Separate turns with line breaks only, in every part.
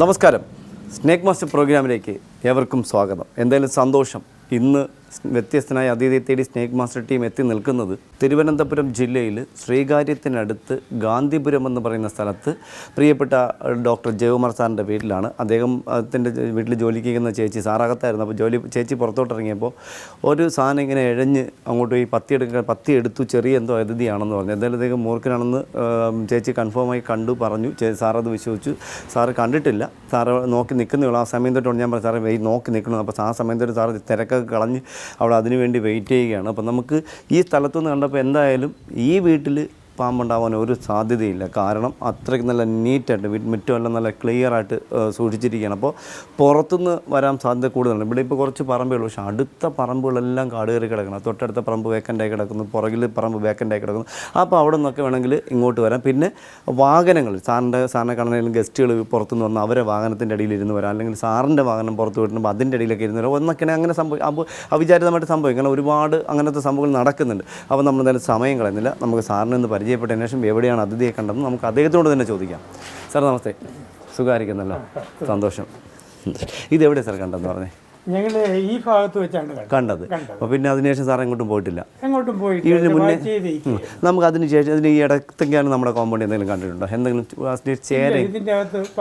നമസ്കാരം. Snake master പ്രോഗ്രാമിലേക്ക് ഏവർക്കും സ്വാഗതം. എന്തായാലും സന്തോഷം. ഇന്ന് വ്യത്യസ്തനായ അതിഥിയെ തേടി സ്നേക്ക് മാസ്റ്റർ ടീം എത്തി നിൽക്കുന്നത് തിരുവനന്തപുരം ജില്ലയിൽ ശ്രീകാര്യത്തിനടുത്ത് ഗാന്ധിപുരം എന്ന് പറയുന്ന സ്ഥലത്ത് പ്രിയപ്പെട്ട ഡോക്ടർ ജയകുമാർ സാറിന്റെ വീട്ടിലാണ്. അദ്ദേഹം അദ്ദേഹത്തിന്റെ വീട്ടിൽ ജോലിക്ക് ചെയ്യുന്ന ചേച്ചി സാറകത്തായിരുന്നു. അപ്പോൾ ജോലി ചേച്ചി പുറത്തോട്ട് ഇറങ്ങിയപ്പോൾ ഒരു സാധനം ഇങ്ങനെ എഴഞ്ഞ് അങ്ങോട്ട് പോയി പത്തി എടുക്കാൻ പത്തി എടുത്തു ചെറിയ എന്തോ അതിഥിയാണെന്ന് പറഞ്ഞു. എന്തായാലും അദ്ദേഹം മൂർഖനാണെന്ന് ചേച്ചി കൺഫേമായി കണ്ടു പറഞ്ഞു. സാറത് വിശ്വസിച്ചു. സാറ് കണ്ടിട്ടില്ല. സാറ് നോക്കി നിൽക്കുന്നേ ഉള്ളൂ ആ സമയം തൊട്ടാണ് ഞാൻ പറഞ്ഞു സാറേ വെയി നോക്കി നിൽക്കണം? അപ്പോൾ ആ സമയം തൊട്ട് സാറ് തിരക്കൊക്കെ കളഞ്ഞ് അവിടെ അതിനുവേണ്ടി വെയിറ്റ് ചെയ്യുകയാണ്. അപ്പോൾ നമുക്ക് ഈ സ്ഥലത്തുനിന്ന് കണ്ടപ്പോൾ എന്തായാലും ഈ വീട്ടിൽ പാമ്പുണ്ടാവാൻ ഒരു സാധ്യതയില്ല. കാരണം അത്രയ്ക്ക് നല്ല നീറ്റായിട്ട് മുറ്റമെല്ലാം നല്ല ക്ലിയർ ആയിട്ട് സൂക്ഷിച്ചിരിക്കുകയാണ്. അപ്പോൾ പുറത്തുനിന്ന് വരാൻ സാധ്യത കൂടുതലാണ്. ഇവിടെ ഇപ്പോൾ കുറച്ച് പറമ്പേ ഉള്ളൂ. പക്ഷേ അടുത്ത പറമ്പുകളെല്ലാം കാട് കയറി കിടക്കണം. തൊട്ടടുത്ത പറമ്പ് വേക്കന്റായി കിടക്കുന്നു. പുറകിൽ പറമ്പ് വേക്കന്റായി കിടക്കുന്നു. അപ്പോൾ അവിടെ നിന്നൊക്കെ വേണമെങ്കിൽ ഇങ്ങോട്ട് വരാം. പിന്നെ വാഹനങ്ങൾ. സാറിന്റെ സാറിനെ കാണാനും ഗസ്റ്റുകൾ പുറത്തുനിന്ന് വന്ന് അവരെ വാഹനത്തിന്റെ അടിയിൽ ഇരുന്ന് വരാം. അല്ലെങ്കിൽ സാറിന്റെ വാഹനം പുറത്ത് വിട്ടുമ്പോൾ അതിന്റെ അടിയിലൊക്കെ ഇരുന്ന് വരാം. ഒന്നൊക്കെ അങ്ങനെ സംഭവം അവിചാരിതമായിട്ട് സംഭവിക്കും. കാരണം ഒരുപാട് അങ്ങനത്തെ സംഭവങ്ങൾ നടക്കുന്നുണ്ട്. അപ്പോൾ നമ്മൾ എന്തായാലും സമയം കളയുന്നില്ല. നമുക്ക് സാറിനെ ഒന്ന് പരിചയപ്പെട്ടതിന് ശേഷം എവിടെയാണ് അതിഥിയെ കണ്ടതെന്ന് നമുക്ക് അദ്ദേഹത്തോട് തന്നെ ചോദിക്കാം. സാർ നമസ്തേ. സുഖമായിരിക്കുന്നല്ലോ? സന്തോഷം. ഇതെവിടെ സാർ കണ്ടെന്ന് പറഞ്ഞേ?
ഞങ്ങൾ ഈ ഭാഗത്ത് വെച്ചാണ് കണ്ടത്.
അപ്പോൾ പിന്നെ അതിനുശേഷം സാർ എങ്ങോട്ടും പോയിട്ടില്ല.
എങ്ങോട്ടും പോയിട്ട്
ഇതിന് മുന്നേ. നമുക്ക് അതിന് ശേഷം അതിന് ഈ ഇടത്തൊക്കെയാണ് നമ്മുടെ കോമ്പൗണ്ട് എന്തെങ്കിലും കണ്ടിട്ടുണ്ടോ? എന്തെങ്കിലും ചേര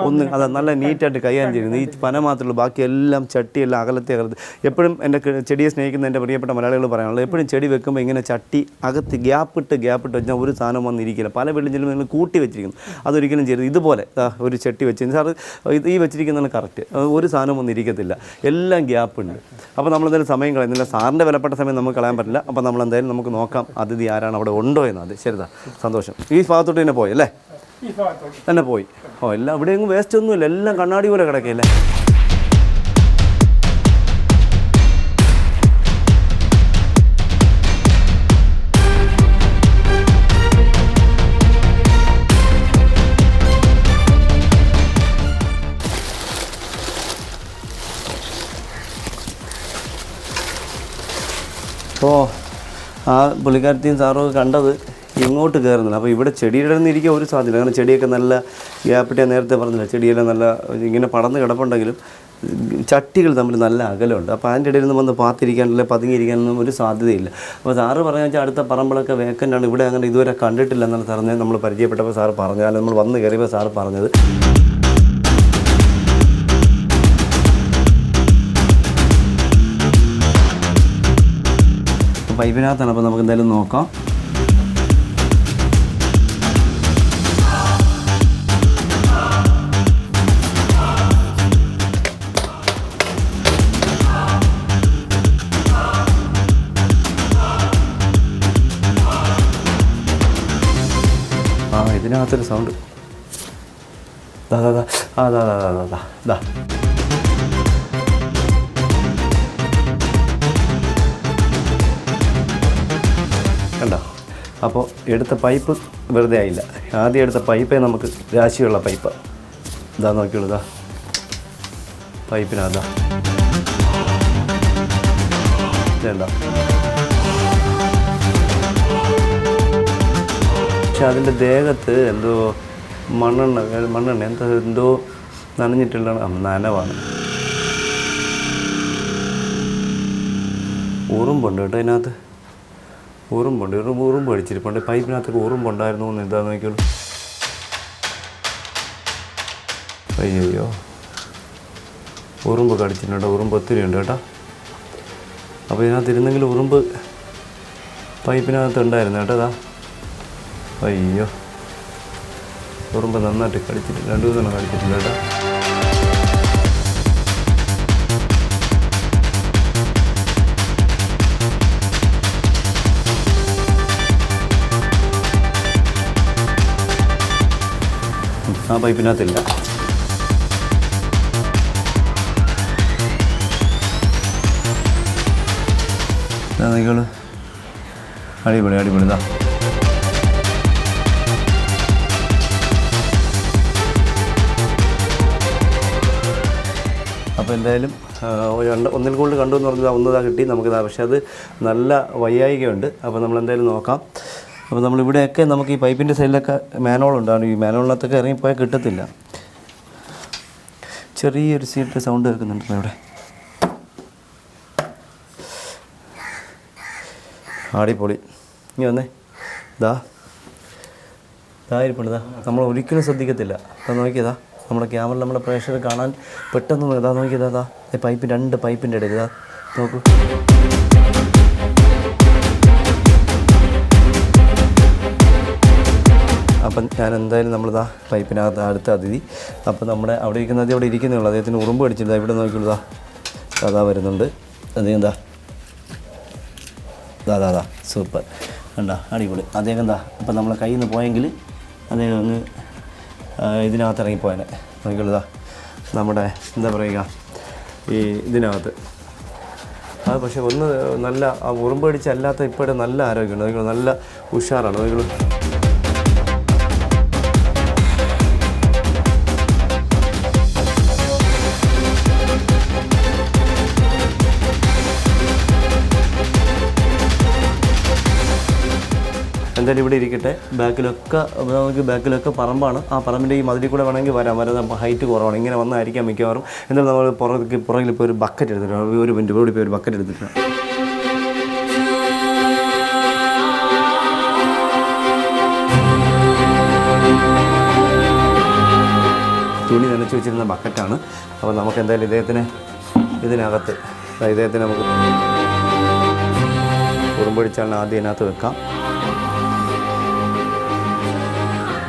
ഒന്ന് അതെ നല്ല നീറ്റായിട്ട് കൈകാര്യം ചെയ്യുന്നത് ഈ പന മാത്രമേ ഉള്ളൂ. ബാക്കിയെല്ലാം ചട്ടിയെല്ലാം അകലത്തെ അകലത്ത്. എപ്പോഴും എന്റെ ചെടിയെ സ്നേഹിക്കുന്ന എന്റെ പ്രിയപ്പെട്ട മലയാളികൾ പറയാനുള്ളത് എപ്പോഴും ചെടി വെക്കുമ്പോൾ ഇങ്ങനെ ചട്ടി അകത്ത് ഗ്യാപ്പിട്ട് ഗ്യാപ്പിട്ട് വെച്ചാൽ ഒരു സാധനം വന്നിരിക്കില്ല. പല വെള്ളിഞ്ചിലും നിങ്ങൾ കൂട്ടി വെച്ചിരിക്കുന്നു. അതൊരിക്കലും ചെയ്യരുത്. ഇതുപോലെ ഒരു ചട്ടി വെച്ച് സാർ ഈ വെച്ചിരിക്കുന്നതാണ് കറക്റ്റ് ഒരു സാധനം ഒന്നും ഇരിക്കത്തില്ല എല്ലാം ഗ്യാപ്പ് ഉണ്ട് അപ്പോൾ നമ്മളെന്തായാലും സമയം കളയുന്നില്ല സാറിന്റെ വിലപ്പെട്ട സമയം നമുക്ക് കളയാൻ പറ്റില്ല. അപ്പോൾ നമ്മളെന്തായാലും നമുക്ക് നോക്കാം അതിഥി ആരാണ് അവിടെ ഉണ്ടോ എന്ന് അത് ശരിതാ. സന്തോഷം. ഈ ഭാഗത്തോട്ട് തന്നെ പോയി അല്ലേ? തന്നെ പോയി. ഓ എല്ലാം ഇവിടെ വേസ്റ്റ് ഒന്നുമില്ല. എല്ലാം കണ്ണാടി പോലെ കിടക്കയില്ലേ? അപ്പോൾ ആ പുള്ളിക്കാരത്തെയും സാറും കണ്ടത് ഇങ്ങോട്ട് കയറുന്നില്ല. അപ്പോൾ ഇവിടെ ചെടിയുടെ ഇരിക്കാൻ ഒരു സാധ്യത കാരണം ചെടിയൊക്കെ നല്ല ഗ്യാപ്പിട്ട് ഞാൻ നേരത്തെ പറഞ്ഞില്ല ചെടിയെല്ലാം നല്ല ഇങ്ങനെ പടന്ന് കിടപ്പുണ്ടെങ്കിലും ചട്ടികൾ തമ്മിൽ നല്ല അകലമുണ്ട്. അപ്പോൾ അതിന്റെ ഇടയിൽ നിന്ന് വന്ന് പാത്തിരിക്കാനുള്ള പതുങ്ങിയിരിക്കാനൊന്നും ഒരു സാധ്യതയില്ല. അപ്പോൾ സാറ് പറഞ്ഞാൽ വെച്ചാൽ അടുത്ത പറമ്പളൊക്കെ വേക്കന്റാണ് ഇവിടെ അങ്ങനെ ഇതുവരെ കണ്ടിട്ടില്ല എന്നാണ് സാറിനെ നമ്മൾ പരിചയപ്പെട്ടപ്പോൾ സാറ് പറഞ്ഞാൽ നമ്മൾ വന്ന് കയറിയപ്പോൾ സാറ് പറഞ്ഞത്. പൈപ്പിനകത്താണ് അപ്പോൾ നമുക്ക് എന്തായാലും നോക്കാം. ആ ഇതിനകത്തൊരു സൗണ്ട് ദാ ദാ ദാ. ആ ദാ ദാ ദാ ദാ ദാ. അപ്പോൾ എടുത്ത പൈപ്പ് വെറുതെ ആയില്ല. ആദ്യം എടുത്ത പൈപ്പേ നമുക്ക് രാശിയുള്ള പൈപ്പ്. ഇതാ നോക്കിയുള്ളൂ ഇതാ. ഇതുണ്ടോ പക്ഷെ അതിന്റെ ദേഹത്ത് എന്തോ മണ്ണെണ്ണ മണ്ണെണ്ണ എന്താ എന്തോ നനഞ്ഞിട്ടുള്ള നനവാണ്. ഉറുമ്പുണ്ട് കേട്ടോ അതിനകത്ത് ഉറുമ്പുണ്ട് ഉറുമ്പ് ഉറുമ്പ് അടിച്ചിരിപ്പുണ്ട് പൈപ്പിനകത്തൊക്കെ ഉറുമ്പുണ്ടായിരുന്നു എന്ന് എന്താ നോക്കിയുള്ളൂ അയ്യോ ഉറുമ്പ് കടിച്ചിട്ടുണ്ട് ഉറുമ്പ് ഒത്തിരി ഉണ്ട് കേട്ടോ. അപ്പോൾ ഇതിനകത്ത് ഇരുന്നെങ്കിൽ ഉറുമ്പ് പൈപ്പിനകത്ത് ഉണ്ടായിരുന്നു കേട്ടോ അയ്യോ. ഉറുമ്പ് നന്നായിട്ട് കടിച്ചിട്ട് രണ്ടു മൂന്നെണ്ണം കടിച്ചിട്ടുണ്ട് കേട്ടോ. ആ പൈപ്പിനകത്തില്ല നിങ്ങൾ അടിപൊളി അടിപൊളി. ഇതാ. അപ്പോൾ എന്തായാലും രണ്ട് ഒന്നിൽ കൂടുതൽ കണ്ടു എന്ന് പറഞ്ഞാൽ ഒന്നതാ കിട്ടി. നമുക്കിതാ പക്ഷേ അത് നല്ല വയ്യായികയുണ്ട്. അപ്പോൾ നമ്മൾ എന്തായാലും നോക്കാം. അപ്പോൾ നമ്മൾ ഇവിടെയൊക്കെ നമുക്ക് ഈ പൈപ്പിന്റെ സൈഡിലൊക്കെ മാനോൾ ഉണ്ടാണ് ഈ മാനോളിനകത്തൊക്കെ ഇറങ്ങിപ്പോയാൽ കിട്ടത്തില്ല. ചെറിയൊരു സീറ്റ് സൗണ്ട് കേൾക്കുന്നുണ്ട് ഇവിടെ. ആടിപ്പൊളി ഇനി വന്നേ. ദാ. ദാ ഇരിപ്പുണ്ട് ദാ. നമ്മൾ ഒരിക്കലും ശ്രദ്ധിക്കത്തില്ല. അതാ നോക്കിയതാ നമ്മുടെ ക്യാമറ നമ്മുടെ പ്രേക്ഷകർ കാണാൻ പെട്ടെന്ന് ഇതാ നോക്കിയതാ ദാ പൈപ്പ് രണ്ട് പൈപ്പിന്റെ ഇടയിൽ ഇതാ നോക്കൂ. ഞാൻ എന്തായാലും നമ്മളിതാ പൈപ്പിനകത്ത് അടുത്ത അതിഥി. അപ്പോൾ നമ്മുടെ അവിടെ ഇരിക്കുന്ന അതി അവിടെ ഇരിക്കുന്നേ ഉള്ളൂ അദ്ദേഹത്തിന് ഉറുമ്പ് അടിച്ചിട്ട് ഇവിടെ നോക്കിയുള്ളതാ അതാ വരുന്നുണ്ട്. അദ്ദേഹം എന്താ? അതാ ദാ സൂപ്പർ. കണ്ടാ അടിപൊളി. അദ്ദേഹം എന്താ? അപ്പം നമ്മളെ കയ്യിൽ നിന്ന് പോയെങ്കിൽ അദ്ദേഹം ആ, ഇതിനകത്ത് ഇറങ്ങിപ്പോയനെ. നോക്കിയുള്ളതാ നമ്മുടെ എന്താ പറയുക ഈ ഇതിനകത്ത്. അത് പക്ഷേ ഒന്ന് നല്ല ഉറുമ്പടിച്ചല്ലാത്ത ഇപ്പോഴും നല്ല ആരോഗ്യമുണ്ട്. നോക്കിയുള്ളൂ നല്ല ഉഷാറാണ്. നോക്കിയുള്ളൂ എന്തായാലും ഇവിടെ ഇരിക്കട്ടെ. ബാക്കിലൊക്കെ നമുക്ക് ബാക്കിലൊക്കെ പറമ്പാണ്. ആ പറമ്പിന്റെ ഈ മതിലിൽ കൂടെ വേണമെങ്കിൽ വരാം. വരാം ഹൈറ്റ് കുറവാണ്. ഇങ്ങനെ വന്നായിരിക്കാം മിക്കവാറും. എന്നാലും നമ്മൾ പുറത്തേക്ക് പുറകിൽ ഇപ്പോൾ ഒരു ബക്കറ്റ് എടുത്തിട്ടുണ്ട്. ഒരു മിനിറ്റ് ഇവിടെ ഇപ്പോൾ ഒരു ബക്കറ്റ് എടുത്തിട്ടുണ്ട്. തുണി നനച്ച് വെച്ചിരുന്ന ബക്കറ്റാണ്. അപ്പോൾ നമുക്ക് എന്തായാലും ഇദ്ദേഹത്തിന് ഇതിനകത്ത് ഇദ്ദേഹത്തിന് നമുക്ക് കുറുമ്പൊഴിച്ചാണ് ആദ്യം ഇതിനകത്ത് വെക്കാം.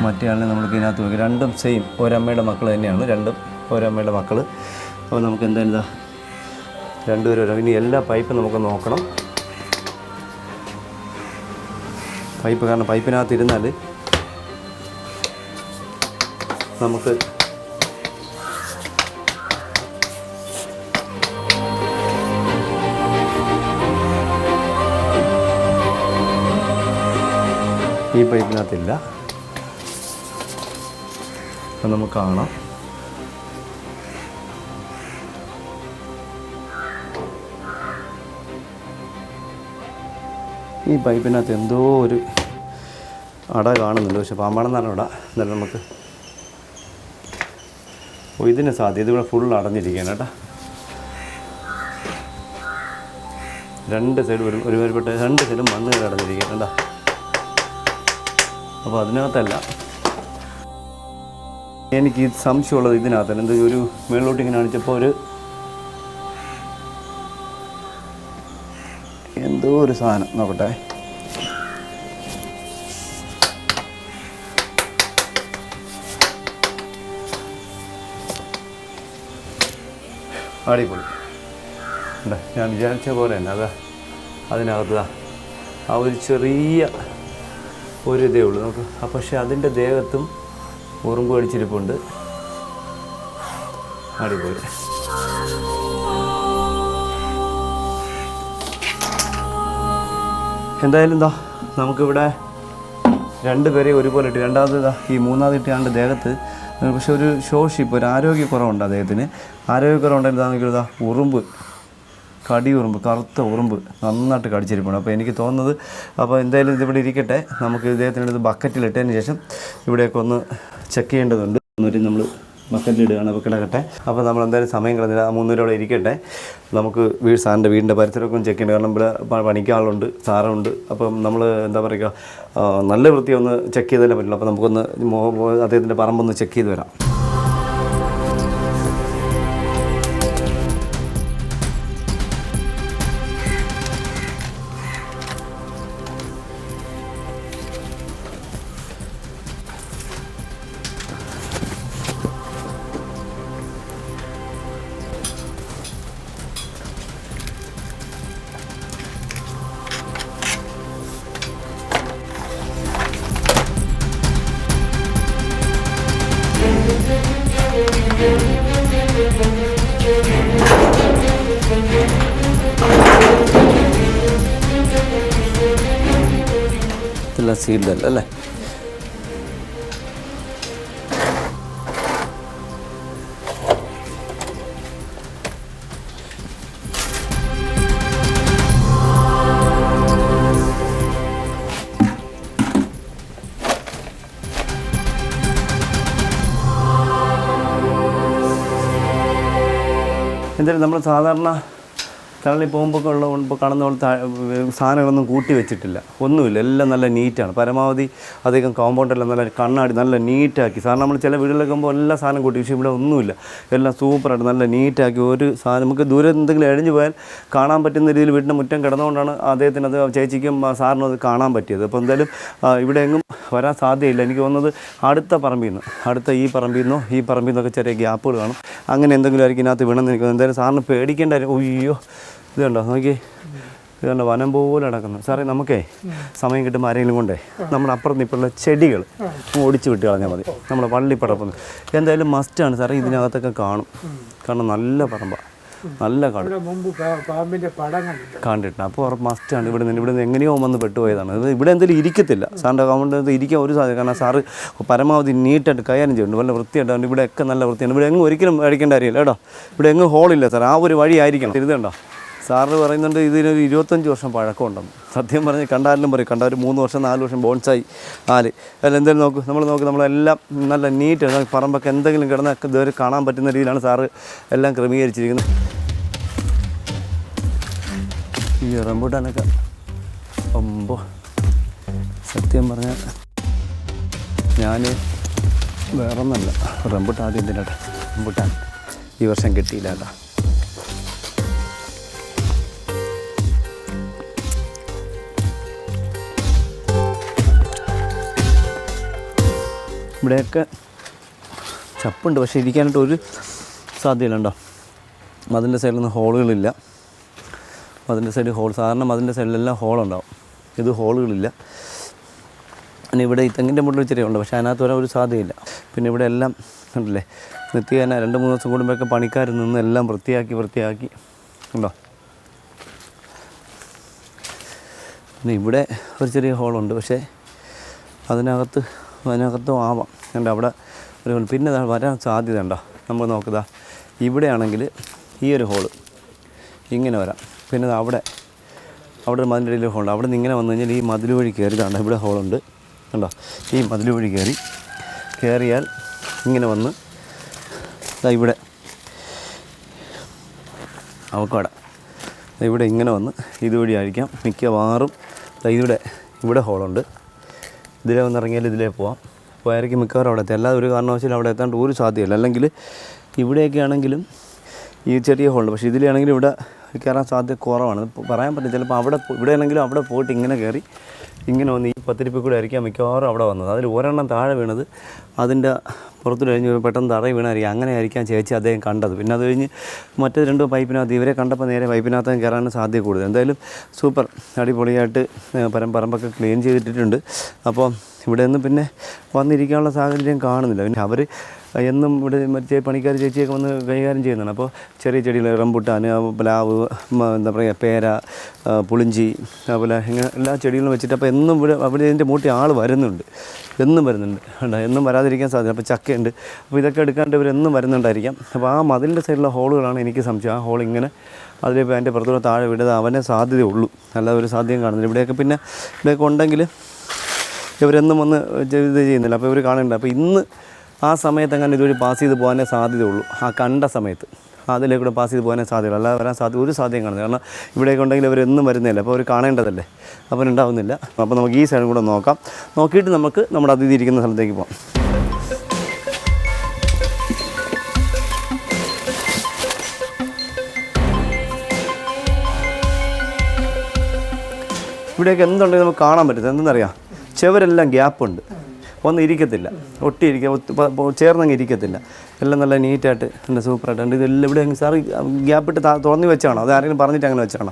മറ്റേ ആളിനെ നമ്മൾക്ക് ഇതിനകത്ത് വെക്കാം. രണ്ടും സെയിം ഒരമ്മയുടെ മക്കൾ തന്നെയാണ്. രണ്ടും ഒരമ്മയുടെ മക്കൾ അപ്പോൾ നമുക്ക് എന്തായാലും ഇതാ? രണ്ടുപേരും ഒരു ഇനി എല്ലാ പൈപ്പും നമുക്ക് നോക്കണം. പൈപ്പ് കാരണം പൈപ്പിനകത്ത് ഇരുന്നാൽ നമുക്ക് ഈ പൈപ്പിനകത്തില്ല നമുക്ക് കാണാം. ഈ പൈപ്പിനകത്ത് എന്തോ ഒരു അട കാണുന്നുണ്ട്. പക്ഷെ പാമ്പാണെന്നാണ് അട എന്നാലും നമുക്ക് ഓ ഇതിന് സാധ്യത ഇതിവിടെ ഫുൾ അടഞ്ഞിരിക്കുകയാണ് കേട്ടോ. രണ്ട് സൈഡ് ഒരു ഒരുമാതിരിപ്പെട്ട രണ്ട് സൈഡും മണ്ണ് അടഞ്ഞിരിക്കുകയാണ് കേട്ടോ. അപ്പോൾ അതിനകത്തല്ല എനിക്ക് സംശയമുള്ളത് ഇതിനകത്താണ് എന്താ ഒരു മേളിലോട്ട് ഇങ്ങനെ കാണിച്ചപ്പോൾ ഒരു എന്തോ ഒരു സാധനം. നോക്കട്ടെ. അടിപൊളി. ഞാൻ വിചാരിച്ച പോലെ തന്നെ. അതാ അതിനകത്ത് ആ ഒരു ചെറിയ ഒരു ഇതേ ഉള്ളൂ. നമുക്ക് പക്ഷെ അതിന്റെ ദേഹത്തും ഉറുമ്പ് കടിച്ചിരിപ്പുണ്ട്. അടിപൊളി. എന്തായാലും എന്താ നമുക്കിവിടെ രണ്ട് പേരെ ഒരുപോലെ ഇട്ട് രണ്ടാമത് ഇതാ ഈ മൂന്നാമത് ഇട്ടാണ്ട് ദേഹത്ത് പക്ഷെ ഒരു ശോഷിപ്പ് ഒരു ആരോഗ്യക്കുറവുണ്ട് അദ്ദേഹത്തിന്. ആരോഗ്യക്കുറവുണ്ടെങ്കിൽ ഇതാണെങ്കിൽ ഇതാ ഉറുമ്പ് കടി ഉറുമ്പ് കറുത്ത ഉറുമ്പ് നന്നായിട്ട് കടിച്ചിരിപ്പുണ്ട്. അപ്പോൾ എനിക്ക് തോന്നുന്നത് അപ്പോൾ എന്തായാലും ഇതിവിടെ ഇരിക്കട്ടെ. നമുക്ക് ഇദ്ദേഹത്തിന്റെ അടുത്ത് ബക്കറ്റിലിട്ടതിന് ശേഷം ഇവിടെയൊക്കെ ഒന്ന് ചെക്ക് ചെയ്യേണ്ടതുണ്ട്. ഒന്നൂരി നമ്മൾ ബക്കറ്റിലിടുകയാണ് അപ്പോൾ കിടക്കട്ടെ അപ്പോൾ നമ്മൾ എന്തായാലും സമയം കളഞ്ഞില്ല. ആ മൂന്നുപേരും അവിടെ ഇരിക്കട്ടെ. നമുക്ക് വീട് സാറിന്റെ വീടിന്റെ പരിസരമൊക്കെ ഒന്ന് ചെക്ക് ചെയ്യണം കാരണം ഇവിടെ പണിക്കാളുണ്ട് സാറുണ്ട്. അപ്പം നമ്മൾ എന്താ പറയുക നല്ല വൃത്തി ഒന്ന് ചെക്ക് ചെയ്തല്ലേ പറ്റുള്ളൂ. അപ്പോൾ നമുക്കൊന്ന് അദ്ദേഹത്തിന്റെ പറമ്പൊന്ന് ചെക്ക് ചെയ്ത് വരാം. ഇതെല്ലാം സീൽഡ് അല്ല? അല്ലേ എന്തായാലും നമ്മൾ സാധാരണ തള്ളി പോകുമ്പോൾ ഉള്ള കാണുന്ന പോലെ സാധനങ്ങളൊന്നും കൂട്ടി വെച്ചിട്ടില്ല. ഒന്നുമില്ല. എല്ലാം നല്ല നീറ്റാണ്. പരമാവധി അധികം കോമ്പൗണ്ടെല്ലാം നല്ല കണ്ണാടി നല്ല നീറ്റാക്കി. സാധനം നമ്മൾ ചില വീടുകളിലൊക്കെ പോകുമ്പോൾ എല്ലാ സാധനം കൂട്ടി. പക്ഷേ ഇവിടെ ഒന്നുമില്ല. എല്ലാം സൂപ്പറായിട്ട് നല്ല നീറ്റാക്കി ഒരു സാധനം. നമുക്ക് ദൂരെ എന്തെങ്കിലും എഴിഞ്ഞു പോയാൽ കാണാൻ പറ്റുന്ന രീതിയിൽ വീടിന്റെ മുറ്റം കിടന്നുകൊണ്ടാണ് അദ്ദേഹത്തിന് അത് ചേച്ചിക്കും സാറിനും അത് കാണാൻ പറ്റിയത്. അപ്പോൾ എന്തായാലും ഇവിടെ എങ്ങും വരാൻ സാധ്യതയില്ല. എനിക്ക് തോന്നുന്നത് അടുത്ത പറമ്പിൽ നിന്ന് അടുത്ത ഈ പറമ്പിൽ നിന്നോ ഈ പറമ്പിൽ നിന്നൊക്കെ ചെറിയ ഗ്യാപ്പുകൾ കാണും. അങ്ങനെ എന്തെങ്കിലും ആയിരിക്കും ഇതിനകത്ത് വീണെന്ന് എനിക്ക് എന്തായാലും സാറിന് പേടിക്കേണ്ട അയ്യോ ഇത് കണ്ടോ നോക്കി ഇത് കണ്ടോ വനം പോലെ നടക്കുന്നു. സാറേ നമുക്കേ സമയം കിട്ടുമ്പോൾ ആരെങ്കിലും കൊണ്ടേ നമ്മുടെ അപ്പുറത്ത് ഇപ്പോഴുള്ള ചെടികൾ ഓടിച്ചു വിട്ട് കളഞ്ഞാൽ മതി. നമ്മുടെ വള്ളിപ്പടപ്പൊന്ന് എന്തായാലും മസ്റ്റാണ് സാറേ ഇതിനകത്തൊക്കെ കാണും. കാരണം നല്ല പറമ്പ. നല്ല കാട്.
ഇവിടെ കണ്ടിട്ടുണ്ട്.
അപ്പോൾ മസ്റ്റാണ് ഇവിടെ നിന്ന് ഇവിടെ നിന്ന് എങ്ങനെയോ വന്ന് പെട്ടുപോയതാണ്. ഇത് ഇവിടെ എന്തെങ്കിലും ഇരിക്കത്തില്ല. സാറിന്റെ അക്കൗണ്ട് ഇരിക്കാൻ ഒരു സാധ്യത. കാരണം സാറ് പരമാവധി നീറ്റായിട്ട് കൈകാര്യം ചെയ്യുന്നുണ്ട് നല്ല വൃത്തിയായിട്ട് അതുകൊണ്ട് ഇവിടെയൊക്കെ നല്ല വൃത്തിയാണ്. ഇവിടെ എങ്ങും ഒരിക്കലും അടിക്കേണ്ട കാര്യമില്ല കേട്ടോ. ഇവിടെ എങ്ങും ഹോളില്ല സാർ ആ ഒരു വഴി ആയിരിക്കണം. ഇതുണ്ടോ സാറ് പറയുന്നുണ്ട് ഇതിനൊരു ഇരുപത്തഞ്ച് വർഷം പഴക്കമുണ്ടെന്ന്. സത്യം പറഞ്ഞ് കണ്ടാലും പറയും. കണ്ട ഒരു മൂന്ന് വർഷം നാല് വർഷം ബോൺസായി ആൽ. അല്ല എന്തെങ്കിലും നോക്ക് നമ്മൾ നോക്ക് നമ്മളെല്ലാം നല്ല നീറ്റ് പറമ്പൊക്കെ എന്തെങ്കിലും കിടന്ന ഇതുവരെ കാണാൻ പറ്റുന്ന രീതിയിലാണ് സാറ് എല്ലാം ക്രമീകരിച്ചിരിക്കുന്നത്. ഈ റംബൂട്ടാനൊക്കെ ഒമ്പോ. സത്യം പറഞ്ഞാൽ ഞാൻ വേറൊന്നല്ല. റംബൂട്ടാൻ ആദ്യം തന്നെ ഈ വർഷം കിട്ടിയില്ല കേട്ടോ. ഇവിടെയൊക്കെ ചപ്പുണ്ട് പക്ഷേ ഇരിക്കാനായിട്ട് ഒരു സാധ്യതയില്ല ഉണ്ടോ മതിന്റെ സൈഡിലൊന്നും ഹോളുകളില്ല. മതിന്റെ സൈഡിൽ ഹോൾ സാധാരണ മതിന്റെ സൈഡിലെല്ലാം ഹോളുണ്ടാവും. ഇത് ഹോളുകളില്ല. പിന്നെ ഇവിടെ ഈ തെങ്ങിന്റെ മുകളിൽ ചെറിയ ഉണ്ട് പക്ഷേ അതിനകത്ത് വരാൻ ഒരു സാധ്യതയില്ല. പിന്നെ ഇവിടെ എല്ലാം കണ്ടില്ലേ നിത്യേന രണ്ട് മൂന്ന് ദിവസം കൂടുമ്പോഴൊക്കെ പണിക്കാർ നിന്ന് എല്ലാം വൃത്തിയാക്കി വൃത്തിയാക്കി. ഉണ്ടോ? പിന്നെ ഇവിടെ ഒരു ചെറിയ ഹോളുണ്ട് പക്ഷേ അതിനകത്ത് അതിനകത്തും ആവാം. കണ്ടോ? അവിടെ ഒരു. പിന്നെ വരാൻ സാധ്യത ഉണ്ടോ? നമ്മൾ നോക്കുക ഇവിടെയാണെങ്കിൽ ഈ ഒരു ഹോൾ ഇങ്ങനെ വരാം. പിന്നെ അവിടെ അവിടെ ഒരു മതിലിന്റെ ഇടയിൽ ഹോളുണ്ട് അവിടെ നിന്ന് ഇങ്ങനെ വന്നു കഴിഞ്ഞാൽ ഈ മതിൽ വഴി കയറി ഇതാണ് ഇവിടെ ഹോളുണ്ട് കണ്ടോ? ഈ മതിൽ വഴി കയറി കയറിയാൽ ഇങ്ങനെ വന്ന് ദാ ഇവിടെ അവക്കാട. ഇവിടെ ഇങ്ങനെ വന്ന് ഇതുവഴി ആയിരിക്കാം മിക്കവാറും. ഇവിടെ ഇവിടെ ഹോളുണ്ട് ഇതിലേ വന്നിറങ്ങിയാൽ ഇതിലേ പോവാം. പോയായിരിക്കും മിക്കവാറും അവിടെ എത്താം അല്ലാതെ ഒരു കാരണവശാലും അവിടെ എത്താണ്ട് ഒരു സാധ്യമല്ല അല്ലെങ്കിൽ ഇവിടെയൊക്കെ ആണെങ്കിലും ഈ ചെറിയ ഹോളുണ്ട് പക്ഷേ ഇതിലാണെങ്കിലും ഇവിടെ കയറാൻ സാധ്യത കുറവാണ്. പറയാൻ പറ്റില്ല. ചിലപ്പോൾ അവിടെ ഇവിടെ ആണെങ്കിലും അവിടെ പോയിട്ട് ഇങ്ങനെ കയറി ഇങ്ങനെ വന്ന് ഈ പത്തിരിപ്പിൽ കൂടെ ആയിരിക്കാം മിക്കവാറും അവിടെ വന്നത്. അതിൽ ഒരെണ്ണം താഴെ വീണത് അതിന്റെ പുറത്ത് കഴിഞ്ഞ് പെട്ടെന്ന് തറയിൽ വീണായിരിക്കും അങ്ങനെ ആയിരിക്കാം ചേച്ചി അദ്ദേഹം കണ്ടത്. പിന്നെ അത് കഴിഞ്ഞ് മറ്റേ രണ്ട് പൈപ്പിനകത്ത് ഇവരെ കണ്ടപ്പോൾ നേരെ പൈപ്പിനകത്ത് കയറാൻ സാധ്യത കൂടുതൽ. എന്തായാലും സൂപ്പർ അടിപൊളിയായിട്ട് പരമ്പറമ്പൊക്കെ പരം പറമ്പൊക്കെ ക്ലീൻ ചെയ്തിട്ടിട്ടുണ്ട്. അപ്പോൾ ഇവിടെ നിന്ന് പിന്നെ വന്നിരിക്കാനുള്ള സാഹചര്യം കാണുന്നില്ല. പിന്നെ അവർ എന്നും ഇവിടെ മറ്റേ പണിക്കാർ ചേച്ചിയൊക്കെ വന്ന് കൈകാര്യം ചെയ്യുന്നതാണ്. അപ്പോൾ ചെറിയ ചെടികൾ റംബുട്ടാൻ പ്ലാവ് എന്താ പറയുക പേര പുളിഞ്ചി അതുപോലെ ഇങ്ങനെ എല്ലാ ചെടികളും വെച്ചിട്ട് അപ്പോൾ എന്നും ഇവിടെ അവിടെ ഇതിന്റെ മൂട്ടി ആൾ വരുന്നുണ്ട്. എന്നും വരുന്നുണ്ട്. ഉണ്ടോ എന്നും വരാതിരിക്കാൻ സാധ്യത. അപ്പോൾ ചക്കയുണ്ട്. അപ്പോൾ ഇതൊക്കെ എടുക്കാണ്ട് ഇവർ എന്നും വരുന്നുണ്ടായിരിക്കാം. അപ്പോൾ ആ മതിലിന്റെ സൈഡിലുള്ള ഹോളുകളാണ് എനിക്ക് സംശയം. ആ ഹോൾ ഇങ്ങനെ അതിലിപ്പോൾ അതിന്റെ പുറത്തുള്ള താഴെ വിടുന്നത് അവനെ സാധ്യതയുള്ളൂ അല്ലാതെ ഒരു സാധ്യതയും കാണുന്നില്ല. ഇവിടെയൊക്കെ പിന്നെ ഇവിടെയൊക്കെ ഉണ്ടെങ്കിൽ ഇവരെന്നും വന്ന് ഇത് ചെയ്യുന്നില്ല. അപ്പോൾ ഇവർ കാണുന്നുണ്ട്. അപ്പോൾ ഇന്ന് ആ സമയത്ത് അങ്ങനെ ഇതുവഴി പാസ് ചെയ്ത് പോകാനേ സാധ്യതയുള്ളൂ. ആ കണ്ട സമയത്ത്. അതിലേക്കൂടെ പാസ് ചെയ്ത് പോകാനേ സാധ്യതയുള്ളൂ. അല്ലാതെ വരാൻ സാധ്യത ഒരു സാധ്യം കാണുന്നില്ല. കാരണം ഇവിടേക്ക് ഉണ്ടെങ്കിൽ അവരെന്നും വരുന്നില്ല അപ്പോൾ അവർ കാണേണ്ടതല്ലേ? അപ്പോൾ ഉണ്ടാവുന്നില്ല അപ്പോൾ നമുക്ക് ഈ സൈഡും കൂടെ നോക്കാം. നോക്കിയിട്ട് നമുക്ക് നമ്മുടെ അതിഥി ഇരിക്കുന്ന സ്ഥലത്തേക്ക് പോകാം. ഇവിടെയൊക്കെ എന്തുണ്ടെങ്കിൽ നമുക്ക് കാണാൻ പറ്റുന്നത് എന്തെന്നറിയാം? ചെവരെല്ലാം ഗ്യാപ്പുണ്ട്. ഒന്നും ഇരിക്കത്തില്ല ഒട്ടിയിരിക്കുക ചേർന്നങ്ങ് ഇരിക്കത്തില്ല. എല്ലാം നല്ല നീറ്റായിട്ട് നല്ല സൂപ്പറായിട്ട് ഉണ്ട് ഇതെല്ലാം ഇവിടെ സാർ ഗ്യാപ്പിട്ട് തുറന്നു വെച്ചാണോ? അത് ആരെങ്കിലും പറഞ്ഞിട്ട് അങ്ങനെ വെച്ചാണോ?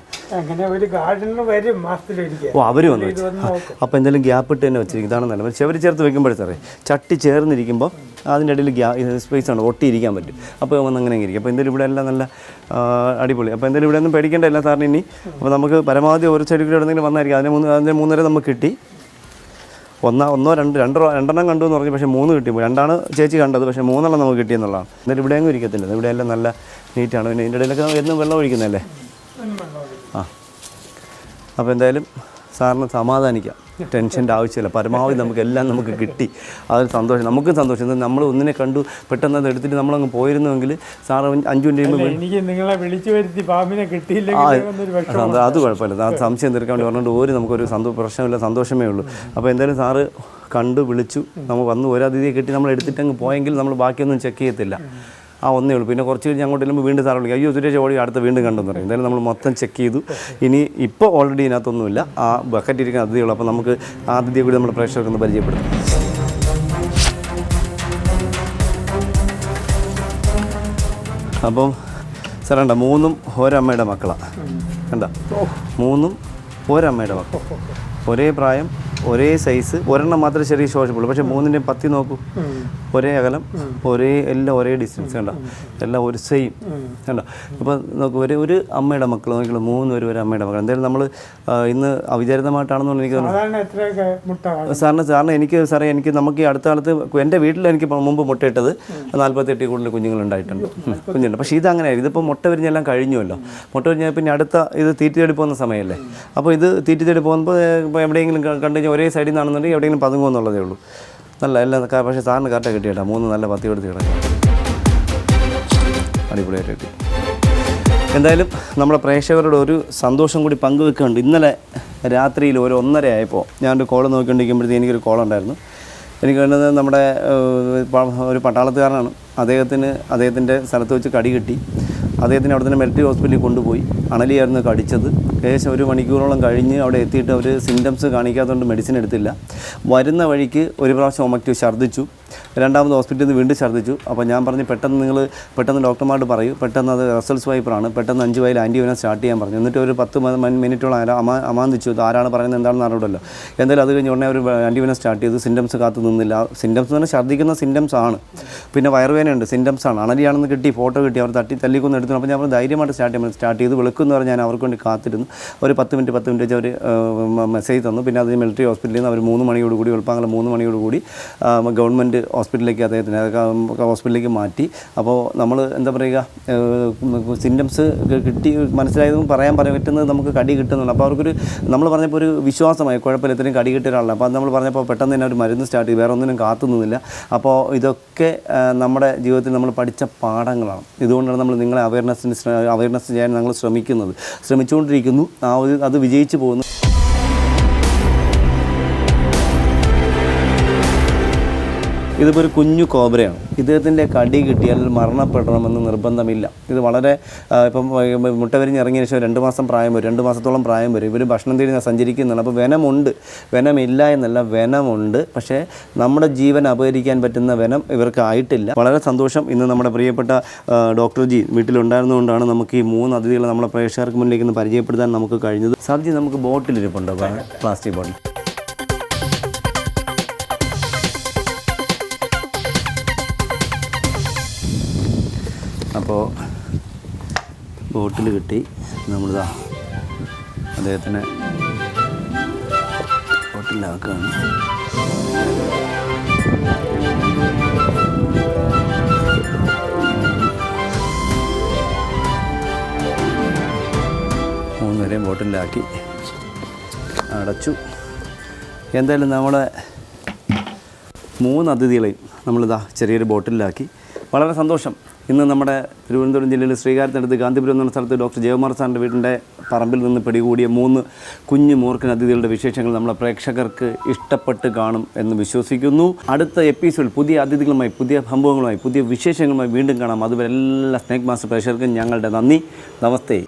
ഓ അവർ വന്ന്
വെച്ചു.
അപ്പോൾ എന്തെങ്കിലും ഗ്യാപ്പിട്ട് തന്നെ വെച്ചിരിക്കും. ഇതാണ് നല്ല ചെവര് ചേർത്ത് വെക്കുമ്പോഴേ സാറേ ചട്ടി ചേർന്നിരിക്കുമ്പോൾ അതിന്റെ ഇടയിൽ ഗ്യാ സ്പേസ് ആണ്. ഒട്ടിയിരിക്കാൻ പറ്റും. അപ്പോൾ വന്ന് അങ്ങനെ ഇരിക്കും. അപ്പോൾ എന്തായാലും ഇവിടെ എല്ലാം നല്ല അടിപൊളി. അപ്പോൾ എന്തായാലും ഇവിടെ ഒന്നും പേടിക്കേണ്ടല്ല സാറിന് ഇനി. അപ്പോൾ നമുക്ക് പരമാവധി ഒരു ചെടി കൂടെ എവിടെയെങ്കിലും വന്നായിരിക്കും. അതിന് മൂന്ന് അതിന്റെ മൂന്നര നമുക്ക് കിട്ടി. ഒന്നാ ഒന്നോ രണ്ട് രണ്ടോ രണ്ടെണ്ണം കണ്ടു എന്ന് പറഞ്ഞു പക്ഷേ മൂന്ന് കിട്ടി. രണ്ടാണ് ചേച്ചി കണ്ടത് പക്ഷേ മൂന്നെണ്ണം നമുക്ക് കിട്ടിയെന്നുള്ളതാണ് എന്നിട്ട് ഇവിടെ എങ്ങും ഇരിക്കത്തില്ല. ഇവിടെ എല്ലാം നല്ല നീറ്റാണ്. പിന്നെ ഇതിന്റെ ഇടയിലൊക്കെ എന്നും വെള്ളം ഒഴിക്കുന്നതല്ലേ? ആ. അപ്പോൾ എന്തായാലും സാറിന് സമാധാനിക്കാം. ടെൻഷന്റെ ആവശ്യമില്ല. പരമാവധി നമുക്ക് എല്ലാം നമുക്ക് കിട്ടി. അതൊരു സന്തോഷം. നമുക്കും സന്തോഷം. നമ്മൾ ഒന്നിനെ കണ്ടു. പെട്ടെന്ന് അത് എടുത്തിട്ട് നമ്മളങ്ങ് പോയിരുന്നുവെങ്കിൽ സാറ് അഞ്ചു മിനിറ്റ്
എനിക്ക് നിങ്ങളെ വിളിച്ചു വരുത്തി പാമ്പിനെ
അത് കുഴപ്പമില്ല. സംശയം തീർക്കാൻ വേണ്ടി പറഞ്ഞുകൊണ്ട് ഒരു നമുക്കൊരു സന്തോ പ്രശ്നമില്ല സന്തോഷമേ ഉള്ളൂ. അപ്പോൾ എന്തായാലും സാറ് കണ്ടു വിളിച്ചു. നമ്മൾ വന്ന് ഒരു അതിഥിയെ കിട്ടി. നമ്മൾ എടുത്തിട്ടങ്ങ് പോയെങ്കിൽ നമ്മൾ ബാക്കിയൊന്നും ചെക്ക് ചെയ്യത്തില്ല. ആ ഒന്നേ ഉള്ളൂ. പിന്നെ കുറച്ച് കഴിഞ്ഞ് അങ്ങോട്ട് വീണ്ടും സാറ് വിളിക്കും അയ്യോ സുരേഷ് ഓടി അടുത്ത വീണ്ടും കണ്ടെന്ന് പറയും. എന്തായാലും നമ്മൾ മൊത്തം ചെക്ക് ചെയ്തു. ഇനി ഇപ്പോൾ ഓൾറെഡി ഇതിനകത്തൊന്നുമില്ല. ആ ബക്കറ്റ് ഇരിക്കുന്ന അതിഥിയുള്ളൂ അപ്പോൾ നമുക്ക് ആ അതിഥിയെ കൂടി നമ്മൾ പ്രേക്ഷകർക്കൊന്ന് പരിചയപ്പെടുത്തും. അപ്പം സാർ കണ്ട മൂന്നും ഒരമ്മയുടെ മക്കളാണ് കണ്ട? മൂന്നും ഒരമ്മയുടെ മക്കൾ ഒരേ പ്രായം ഒരേ സൈസ് ഒരെണ്ണം മാത്രമേ ചെറിയ ശോഷമുള്ളൂ പക്ഷെ മൂന്നിന്റെയും പത്തി നോക്കൂ. ഒരേ അകലം ഒരേ എല്ലാം ഒരേ ഡിസ്റ്റൻസ് കണ്ടോ? എല്ലാം ഒരു സെയിം കണ്ടോ? അപ്പോൾ നോക്കൂ ഒരു ഒരു അമ്മയുടെ മക്കൾ നോക്കിയുള്ളൂ മൂന്ന് പേര് ഒരു അമ്മയുടെ മക്കൾ എന്തായാലും നമ്മൾ ഇന്ന് അവിചാരിതമായിട്ടാണെന്ന് എനിക്ക് തോന്നുന്നു? സാറിന് സാറിന് എനിക്ക് സാറേ എനിക്ക് നമുക്ക് ഈ അടുത്ത കാലത്ത് എന്റെ വീട്ടിൽ എനിക്ക് മുമ്പ് മുട്ടയിട്ടത് നാൽപ്പത്തെട്ടി കൂടുതൽ കുഞ്ഞുങ്ങളുണ്ടായിട്ടുണ്ട് ഉണ്ടായിട്ടുണ്ട്. കുഞ്ഞുണ്ട്. പക്ഷേ ഇത് അങ്ങനെയായിരുന്നു. ഇതിപ്പോൾ മുട്ട വിരിഞ്ഞെല്ലാം കഴിഞ്ഞുമല്ലോ മുട്ട വിരിഞ്ഞാൽ പിന്നെ അടുത്ത ഇത് തീറ്റി തേടി പോകുന്ന സമയമല്ലേ? അപ്പോൾ ഇത് തീറ്റി തേടി പോകുമ്പോൾ ഇപ്പോൾ എവിടെയെങ്കിലും കണ്ടു കഴിഞ്ഞാൽ ഒരേ സൈഡിൽ നിന്നാണെന്നുണ്ടെങ്കിൽ എവിടെയെങ്കിലും പതുങ്ങുമെന്നുള്ളതേ ഉള്ളൂ. നല്ല എല്ലാം പക്ഷേ സാറിന് കറക്റ്റ് കിട്ടിയിട്ടാ. മൂന്ന് നല്ല പത്തി കൊടുത്ത് കിടക്കും. അടിപൊളിയായിട്ട് കിട്ടി. എന്തായാലും നമ്മുടെ പ്രേക്ഷകരുടെ ഒരു സന്തോഷം കൂടി പങ്കുവെക്കുന്നുണ്ട്. ഇന്നലെ രാത്രിയിൽ ഒരു ഒന്നര ആയപ്പോൾ ഞാനൊരു കോൾ നോക്കിക്കൊണ്ടിരിക്കുമ്പോഴത്തേക്ക് എനിക്കൊരു കോൾ ഉണ്ടായിരുന്നു. എനിക്ക് വേണ്ടത് നമ്മുടെ ഒരു പട്ടാളത്തുകാരനാണ്. അദ്ദേഹത്തിന് അദ്ദേഹത്തിന്റെ സ്ഥലത്ത് വെച്ച് കടി കിട്ടി. അദ്ദേഹത്തിന് അവിടെ തന്നെ മെൽറ്റി ഹോസ്പിറ്റലിൽ കൊണ്ടുപോയി. അണലിയായിരുന്നു കടിച്ചത്. ഏകദേശം ഒരു മണിക്കൂറോളം കഴിഞ്ഞ് അവിടെ എത്തിയിട്ട് അവർ സിംറ്റംസ് കാണിക്കാത്തതുകൊണ്ട് മെഡിസിൻ എടുത്തില്ല. വരുന്ന വഴിക്ക് ഒരു പ്രാവശ്യം ഒമക്റ്റീവ് ഛർദ്ദിച്ചു. രണ്ടാമത് ഹോസ്പിറ്റലിൽ നിന്ന് വീണ്ടും ഛർദ്ദിച്ചു. അപ്പോൾ ഞാൻ പറഞ്ഞു പെട്ടെന്ന് നിങ്ങൾ പെട്ടെന്ന് ഡോക്ടർമാരോട് പറയൂ. പെട്ടെന്ന് അത് റിസൾട്ട്സ് വൈപ്പറാണ് പെട്ടെന്ന് അഞ്ച് വയൽ ആന്റിവൈന സ്റ്റാർട്ട് ചെയ്യാൻ പറഞ്ഞു. എന്നിട്ട് ഒരു പത്ത് മിനിറ്റോളം അമാ അമാന്തിച്ചു. ആരാണ് പറയുന്നത് എന്താണെന്ന് അറിയില്ലല്ലോ എന്തായാലും അത് കഴിഞ്ഞ് ഉടനെ ഒരു ആന്റിവൈന സ്റ്റാർട്ട് ചെയ്തു. സിംറ്റംസ് കാത്തു നിന്നില്ല. സിംറ്റംസ് എന്ന് പറഞ്ഞാൽ ഛർദ്ദിക്കുന്ന സിംറ്റംസ് ആണ്. പിന്നെ വയറുവേദനയുണ്ട് സിംറ്റംസ് ആണ്. അണലിയാണെന്ന് കിട്ടി ഫോട്ടോ കിട്ടി അവർ തട്ടി തല്ലിക്കൊന്ന് എടുത്തു. അപ്പോൾ ഞാൻ പറഞ്ഞു ധൈര്യമായിട്ട് സ്റ്റാർട്ട് ചെയ്യാൻ സ്റ്റാർട്ട് ചെയ്ത് വിളിക്കുന്നു പറഞ്ഞാൽ ഞാൻ അവർക്ക് വേണ്ടി കാത്തിരുന്നു. ഒരു പത്ത് മിനിറ്റ് പത്ത് മിനിറ്റ് അവർ മെസ്സേജ് തന്നു. പിന്നെ അത് മിലിറ്ററി ഹോസ്പിറ്റലിൽ നിന്ന് അവർ മൂന്ന് മണിയോട് കൂടി വെളുപ്പാങ്കലം മൂന്ന് മണിയോട് കൂടി ആ, ഗവൺമെന്റ് ഹോസ്പിറ്റലിലേക്ക് അദ്ദേഹത്തിന് ഹോസ്പിറ്റലിലേക്ക് മാറ്റി. അപ്പോൾ നമ്മൾ എന്താ പറയുക സിംറ്റംസ് കിട്ടി മനസ്സിലായതും പറയാൻ പറയാൻ പറ്റുന്നത് നമുക്ക് കടി കിട്ടുന്നുണ്ട്. അപ്പോൾ അവർക്കൊരു നമ്മൾ പറഞ്ഞപ്പോൾ ഒരു വിശ്വാസമായി കുഴപ്പമില്ല ഇത്രയും കടി കിട്ടിയ ഒരാളാണ് അപ്പോൾ അത് നമ്മൾ പറഞ്ഞപ്പോൾ പെട്ടെന്ന് തന്നെ ഒരു മരുന്ന് സ്റ്റാർട്ട് ചെയ്തു. വേറെ ഒന്നിനും കാത്തുന്നില്ല അപ്പോൾ ഇതൊക്കെ നമ്മുടെ ജീവിതത്തിൽ നമ്മൾ പഠിച്ച പാഠങ്ങളാണ്. ഇതുകൊണ്ടാണ് നമ്മൾ നിങ്ങളെ അവയർനെസ്സിന് അവയർനെസ് ചെയ്യാൻ ഞങ്ങൾ ശ്രമിക്കുന്നത്. ശ്രമിച്ചുകൊണ്ടിരിക്കുന്നു. ആ ഒരു അത് വിജയിച്ചു പോകുന്നു. ഇതിപ്പോൾ ഒരു കുഞ്ഞു കോബ്രയാണ്. ഇദ്ദേഹത്തിന്റെ കടി കിട്ടിയാൽ മരണപ്പെടണമെന്ന് നിർബന്ധമില്ല. ഇത് വളരെ ഇപ്പം വ- മുട്ട വിരിഞ്ഞ് ഇറങ്ങിയ ശേഷം രണ്ട് മാസം പ്രായം വരും രണ്ട് മാസത്തോളം പ്രായം വരും. ഇവർ ഭക്ഷണം തേടി സഞ്ചരിക്കുന്നുണ്ട് അപ്പോൾ വനമുണ്ട്. വനമില്ല എന്നല്ല വനമുണ്ട്. പക്ഷേ നമ്മുടെ ജീവൻ അപഹരിക്കാൻ പറ്റുന്ന വനം ഇവർക്കായിട്ടില്ല. വളരെ സന്തോഷം ഇന്ന് നമ്മുടെ പ്രിയപ്പെട്ട ഡോക്ടർ ജി വീട്ടിലുണ്ടായിരുന്നുകൊണ്ടാണ് നമുക്ക് ഈ മൂന്ന് അതിഥികളെ നമ്മുടെ പ്രേക്ഷകർക്ക് മുന്നിലേക്ക് പരിചയപ്പെടുത്താൻ നമുക്ക് കഴിഞ്ഞത്. സാർജി നമുക്ക് ബോട്ടിലിരിപ്പുണ്ടോ? Plastic bottle. അപ്പോൾ ബോട്ടിൽ കിട്ടി. നമ്മളിതാ അദ്ദേഹത്തിന് ബോട്ടിലാക്കുകയാണ്. മൂന്നുപേരെയും ബോട്ടിലാക്കി അടച്ചു. എന്തായാലും നമ്മളെ മൂന്ന് അതിഥികളെയും നമ്മളിതാ ചെറിയൊരു ബോട്ടിലാക്കി. വളരെ സന്തോഷം. ഇന്ന് നമ്മുടെ തിരുവനന്തപുരം ജില്ലയിൽ ശ്രീകാര്യത്തിനടുത്ത് ഗാന്ധിപുരം എന്ന സ്ഥലത്ത് ഡോക്ടർ ജയകുമാർ സാറിന്റെ വീടിന്റെ പറമ്പിൽ നിന്ന് പിടികൂടിയ മൂന്ന് കുഞ്ഞു മൂർഖൻ അതിഥികളുടെ വിശേഷങ്ങൾ നമ്മളെ പ്രേക്ഷകർക്ക് ഇഷ്ടപ്പെട്ട് കാണും എന്ന് വിശ്വസിക്കുന്നു. അടുത്ത എപ്പിസോഡ് പുതിയ അതിഥികളുമായി പുതിയ സംഭവങ്ങളുമായി പുതിയ വിശേഷങ്ങളുമായി വീണ്ടും കാണാം. അതുവരെ എല്ലാ സ്നേക് മാസ്റ്റർ പ്രേക്ഷകർക്കും ഞങ്ങളുടെ നന്ദി. നമസ്തേ.